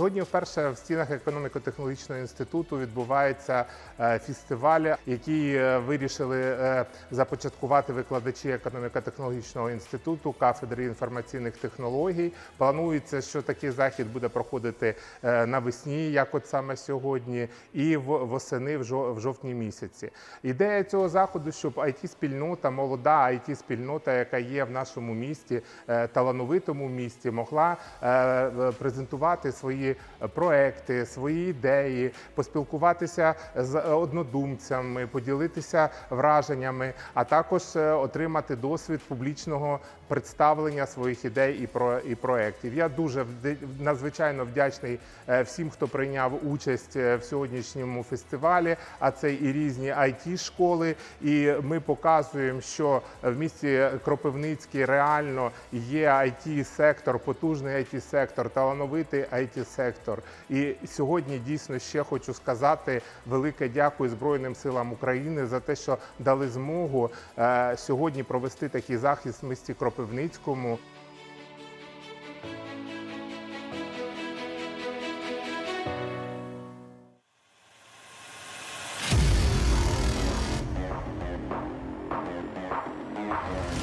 Сьогодні вперше в стінах економіко-технологічного інституту відбувається е, фестиваль, який е, вирішили е, започаткувати викладачі економіко-технологічного інституту кафедри інформаційних технологій. Планується, що такий захід буде проходити навесні, як от саме сьогодні, і восени в жо- в жовтні місяці. Ідея цього заходу, щоб it спільнота молода it спільнота яка є в нашому місті, талановитому місті, могла презентувати свої проекти, свої ідеї, поспілкуватися з однодумцями, поділитися враженнями, а також е, отримати досвід публічного представлення своїх ідей і про і проєктів. Я дуже надзвичайно вдячний е, всім, хто прийняв участь е, в сьогоднішньому фестивалі. А це і різні it школи. І ми показуємо, що в місті Кропивницький реально є it сектор, потужний it сектор, талановитий it сектор. І сьогодні дійсно ще хочу сказати велике дякую Збройним силам України за те, що дали змогу е, сьогодні провести такий захід в місті Кропивницькому. Сьогодні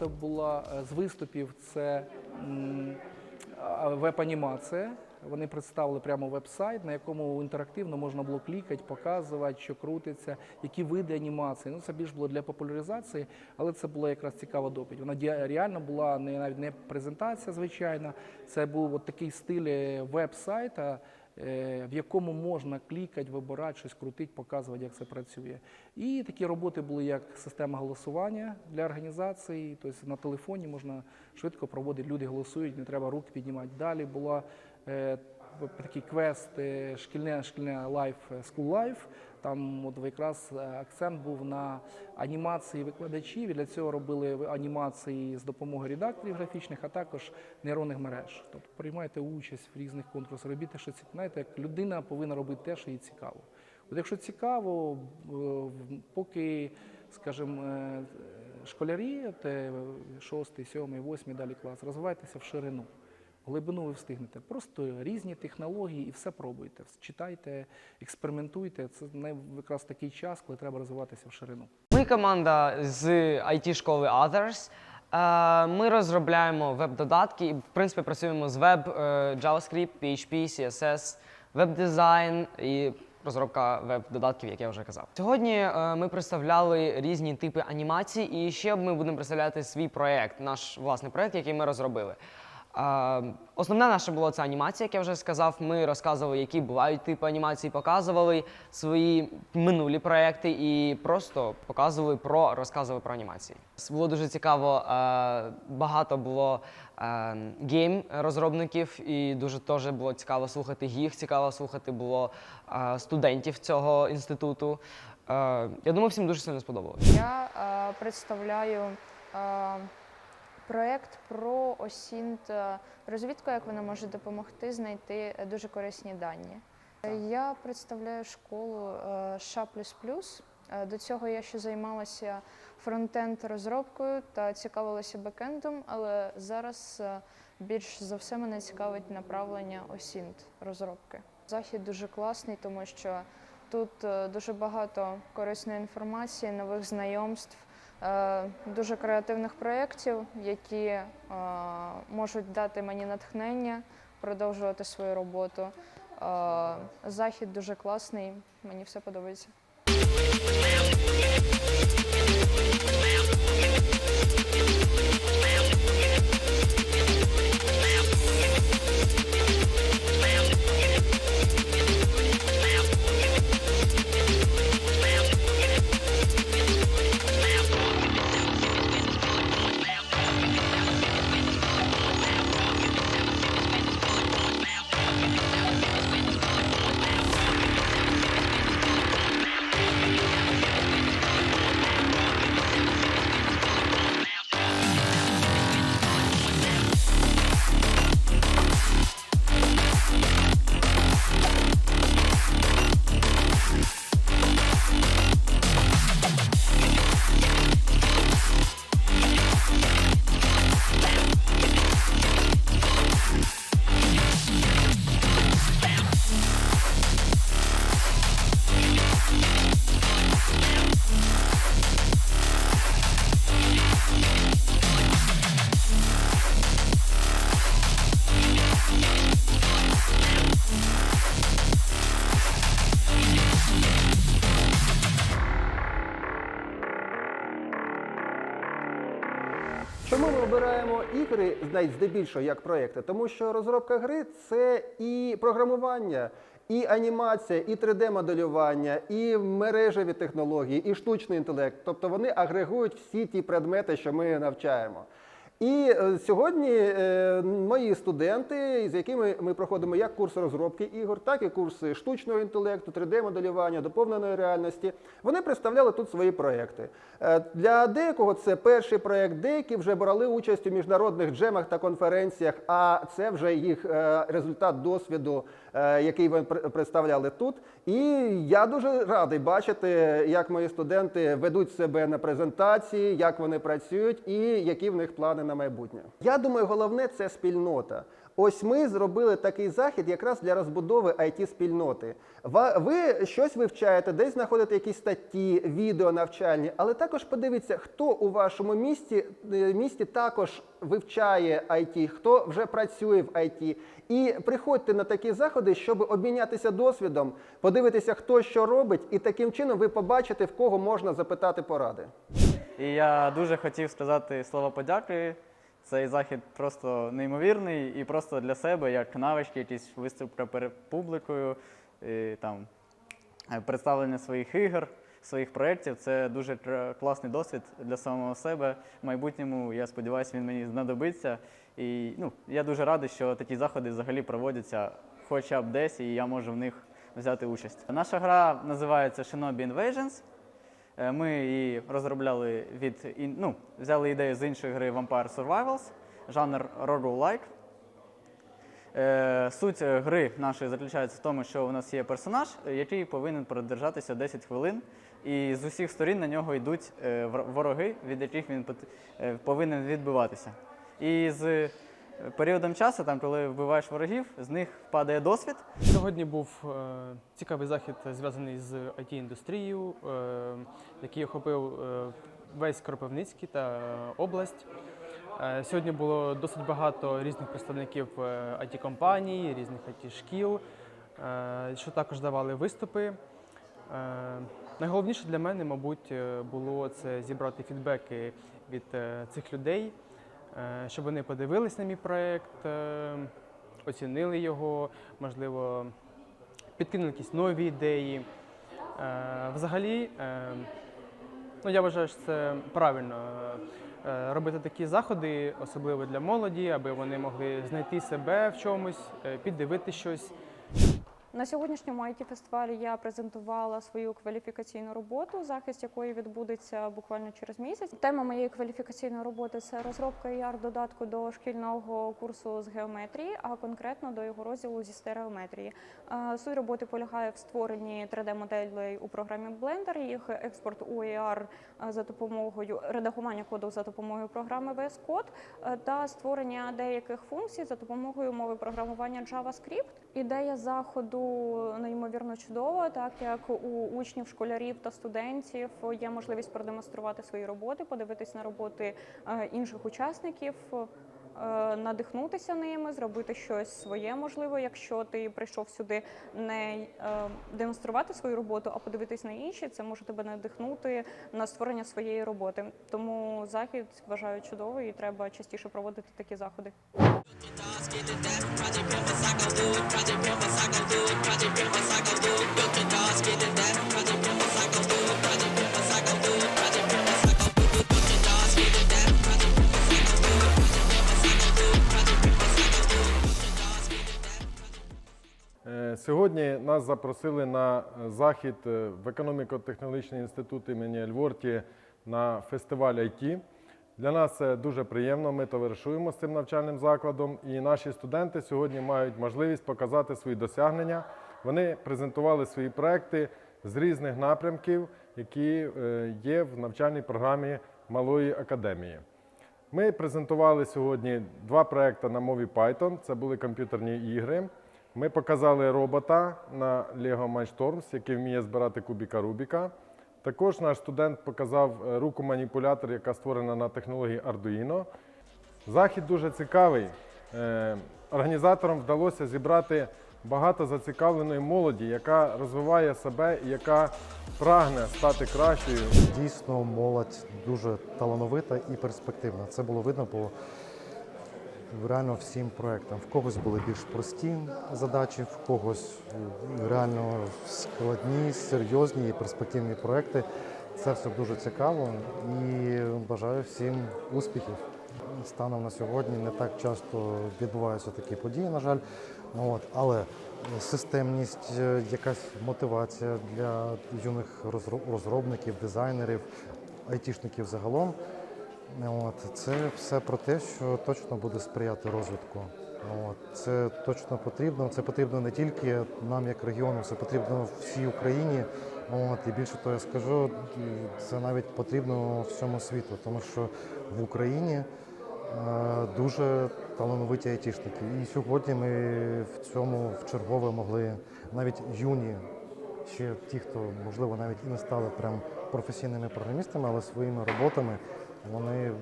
робота була е, з виступів. Це веб-анімація. Вони представили прямо веб-сайт, на якому інтерактивно можна було клікати, показувати, що крутиться, які види анімації. Ну це більш було для популяризації, але це була якраз цікава доповідь. Вона реально була не навіть не презентація, звичайна. Це був от такий стиль веб-сайта, в якому можна клікати, вибирати, щось крутити, показувати, як це працює. І такі роботи були як система голосування для організації, тобто на телефоні можна швидко проводити, люди голосують, не треба руки піднімати. Далі була е, такий квест е, шкільне шкільне лайф School Life. Там от якраз е, акцент був на анімації викладачів. І для цього робили анімації з допомогою редакторів графічних, а також нейронних мереж. Тобто приймайте участь в різних конкурсах, робіть те, що знаєте, як людина повинна робити те, що їй цікаво. От якщо цікаво, е, поки, скажімо, е, школярі, от, е, шостий, сьомий, восьмий далі клас, розвивайтеся в ширину. Глибину ви встигнете. Просто різні технології і все пробуйте. Читайте, експериментуйте. Це не якраз такий час, коли треба розвиватися в ширину. Ми команда з it школи Others. Е, Ми розробляємо веб-додатки і, в принципі, працюємо з веб, е, JavaScript, PHP, CSS, веб-дизайн і розробка веб-додатків, як я вже казав. Сьогодні е, ми представляли різні типи анімацій, і ще ми будемо представляти свій проєкт, наш власний проєкт, який ми розробили. Основне наше було це анімація, як я вже сказав. Ми розказували, які бувають типи анімації, показували свої минулі проекти і просто показували про розказували про анімації. Було дуже цікаво. Багато було гейм розробників, і дуже теж було цікаво слухати їх. Цікаво слухати було студентів цього інституту. Я думаю, всім дуже сильно сподобалося. Я представляю проєкт про осінт е, розвідку, як вона може допомогти знайти е, дуже корисні дані. Я представляю школу е, США++. Е, До цього я ще займалася фронтенд розробкою та цікавилася бекендом, але зараз більш за все мене цікавить направлення осінт розробки. Захід дуже класний, тому що тут дуже багато корисної інформації, нових знайомств, дуже креативних проєктів, які е, можуть дати мені натхнення продовжувати свою роботу. Е, Захід дуже класний, мені все подобається. Навіть здебільшого як проекти? Тому що розробка гри це і програмування, і анімація, і 3D-моделювання, і мережеві технології, і штучний інтелект. Тобто вони агрегують всі ті предмети, що ми навчаємо. І е, сьогодні е, мої студенти, з якими ми проходимо як курси розробки ігор, так і курси штучного інтелекту, 3D-моделювання, доповненої реальності, вони представляли тут свої проекти. Е, Для деякого це перший проект, деякі вже брали участь у міжнародних джемах та конференціях, а це вже їх результат досвіду, який вони представляли тут. І я дуже радий бачити, як мої студенти ведуть себе на презентації, як вони працюють і які в них плани на майбутнє. Я думаю, головне це спільнота. Ось ми зробили такий захід якраз для розбудови it спільноти. Ви щось вивчаєте, десь знаходите якісь статті, відео навчальні, але також подивіться, хто у вашому місті, е, місті також вивчає IT, хто вже працює в IT. І приходьте на такі заходи, щоб обмінятися досвідом, подивитися, хто що робить, і таким чином ви побачите, в кого можна запитати поради. І я дуже хотів сказати слова подяки. Цей захід просто неймовірний і просто для себе, як навички, якісь виступка перед публікою, і, там, е, представлення своїх ігор, своїх проєктів. Це дуже класний досвід для самого себе. В майбутньому, я сподіваюся, він мені знадобиться. І ну, я дуже радий, що такі заходи взагалі проводяться хоча б десь, і я можу в них взяти участь. Наша гра називається Shinobi Invasions. Е, Ми її розробляли від ну, взяли ідею з іншої гри Vampire Survivals, жанр roguelike. Е, Суть е, гри нашої заключається в тому, що у нас є персонаж, який повинен продержатися 10 хвилин, і з усіх сторін на нього йдуть вороги, від яких він повинен відбиватися. І з періодом часу, там, коли вбиваєш ворогів, з них падає досвід, Сьогодні був е, цікавий захід зв'язаний з it індустрією е, який охопив е, весь Кропивницький та е, область. Е, сьогодні було досить багато різних представників it компаній різних it шкіл е, що також давали виступи. Е, найголовніше для мене, мабуть, е, було це зібрати фідбеки від е, цих людей, е, щоб вони подивились на мій проєкт, е, оцінили його, можливо, підкинули якісь нові ідеї. Е, Взагалі, е, ну, я вважаю, що це правильно е, робити такі заходи, особливо для молоді, аби вони могли знайти себе в чомусь, е, піддивити щось. На сьогоднішньому it фестивалі я презентувала свою кваліфікаційну роботу, захист якої відбудеться буквально через місяць. Тема моєї кваліфікаційної роботи це розробка ir додатку до шкільного курсу з геометрії, а конкретно до його розділу зі стереометрії. Е, Суть роботи полягає в створенні 3D-моделей у програмі Blender, їх експорт у е, за допомогою редагування коду за допомогою програми VS Code е, та створення деяких функцій за допомогою мови програмування JavaScript. Ідея заходу неймовірно чудова, так як у учнів, школярів та студентів є можливість продемонструвати свої роботи, подивитись на роботи е, інших учасників. е, Надихнутися ними, зробити щось своє можливо, якщо ти прийшов сюди не е, демонструвати свою роботу, а подивитись на інші, це може тебе надихнути на створення своєї роботи. Тому захід вважаю чудовий і треба частіше проводити такі заходи. Е, Сьогодні нас запросили на захід е, в економіко-технологічний інститут імені Ельворті на фестиваль IT. Для нас це дуже приємно. Ми товаришуємо з цим навчальним закладом, і наші студенти сьогодні мають можливість показати свої досягнення. Вони презентували свої проекти з різних напрямків, які е, є в навчальній програмі Малої академії. Ми презентували сьогодні два проекти на мові Python. Це були комп'ютерні ігри. Ми показали робота на Lego Mindstorms, який вміє збирати кубіка Рубіка. Також наш студент показав е, руку маніпулятор, яка створена на технології Arduino. Захід дуже цікавий. Е, Організаторам вдалося зібрати багато зацікавленої молоді, яка розвиває себе і яка прагне стати кращою. Дійсно, молодь дуже талановита і перспективна. Це було видно по реально всім проектам. В когось були більш прості задачі, в когось е, реально складні, серйозні і перспективні проекти. Це все дуже цікаво і бажаю всім успіхів. Станом на сьогодні не так часто відбуваються такі події, на жаль. Ну, От, але системність, е, якась мотивація для юних розро- розробників, дизайнерів, айтішників загалом. От, це все про те, що точно буде сприяти розвитку. От, це точно потрібно. Це потрібно не тільки нам, як регіону, це потрібно всій Україні. От, і більше того я скажу, це навіть потрібно всьому світу, тому що в Україні е, дуже талановиті айтішники. І сьогодні ми в цьому в чергове могли навіть юні, ще ті, хто можливо навіть і не стали прям професійними програмістами, але своїми роботами вони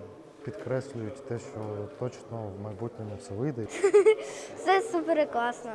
підкреслюють те, що точно в майбутньому все вийде. Це супер класно.